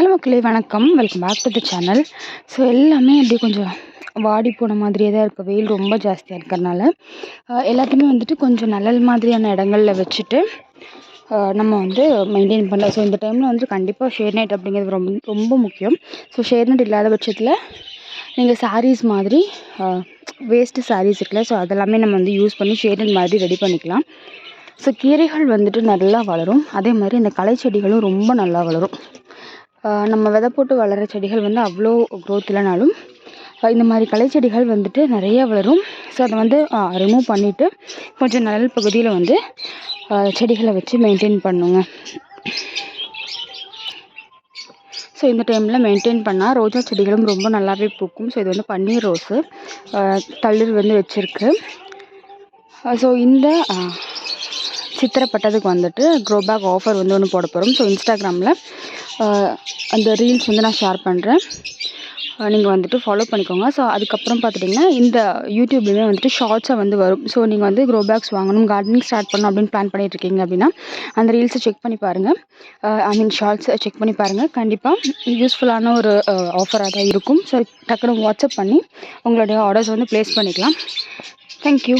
Hello மக்களே வணக்கம். Welcome back to the channel so எல்லாமே அப்படியே கொஞ்சம் வாடி போன மாதிரியே தான் இருக்குது வெயில் ரொம்ப ஜாஸ்தியாக இருக்கிறனால. எல்லாத்தையுமே வந்துட்டு கொஞ்சம் நிழல் மாதிரியான இடங்கள்ல வச்சுட்டு நம்ம வந்து மெயின்டைன் பண்ணலாம் ஸோ இந்த டைமில் வந்துட்டு கண்டிப்பாக ஷேர் நைட் அப்படிங்கிறது ரொம்ப ரொம்ப முக்கியம். ஸோ ஷேர் நைட் இல்லாத பட்சத்தில் நீங்கள் சாரீஸ் மாதிரி வேஸ்ட்டு சாரீஸ் இருக்குல்ல ஸோ அதெல்லாமே நம்ம வந்து யூஸ் பண்ணி ஷேட் நைட் மாதிரி ரெடி பண்ணிக்கலாம். ஸோ கீரைகள் வந்துட்டு நல்லா வளரும். அதே மாதிரி இந்த களை செடிகளும் ரொம்ப நல்லா வளரும். நம்ம விதை போட்டு வளர்கிற செடிகள் வந்து அவ்வளோ க்ரோத் இல்லைனாலும் இந்த மாதிரி களை செடிகள் வந்துட்டு நிறைய வளரும். ஸோ அதை வந்து ரிமூவ் பண்ணிவிட்டு கொஞ்சம் நிழல் பகுதியில் வந்து செடிகளை வச்சு மெயின்டைன் பண்ணுங்க. ஸோ இந்த டைமில் மெயின்டைன் பண்ணால் ரோஜா செடிகளும் ரொம்ப நல்லாவே பூக்கும். ஸோ இது வந்து பன்னீர் ரோஸு ஆஹ் தளிர் வந்து வச்சுருக்கு. ஸோ இந்த சித்திரப்பட்டதுக்கு வந்துட்டு க்ரோ பேக் ஆஃபர் வந்து ஒன்று போட போகிறோம் ஸோ இன்ஸ்டாகிராமில் அந்த ரீல்ஸ் வந்து நான் ஷேர் பண்ணுறேன் நீங்கள் வந்துட்டு ஃபாலோ பண்ணிக்கோங்க. ஸோ அதுக்கப்புறம் பார்த்துட்டிங்கன்னா இந்த யூடியூப்லேயுமே வந்துட்டு ஷார்ட்ஸாக வந்து வரும். ஸோ நீங்கள் வந்து க்ரோ பேக்ஸ் வாங்கணும் கார்டனிங் ஸ்டார்ட் பண்ணணும் அப்படின்னு பிளான் பண்ணிட்டு இருக்கீங்க அப்படின்னா அந்த ரீல்ஸை செக் பண்ணி பாருங்கள் ஐ மீன் ஷார்ட்ஸை செக் பண்ணி பாருங்கள் கண்டிப்பாக யூஸ்ஃபுல்லான ஒரு ஆஃபராக தான் இருக்கும். ஸோ டக்குனு வாட்ஸ்அப் பண்ணி உங்களுடைய ஆர்டர்ஸ் வந்து ப்ளேஸ் பண்ணிக்கலாம். தேங்க்யூ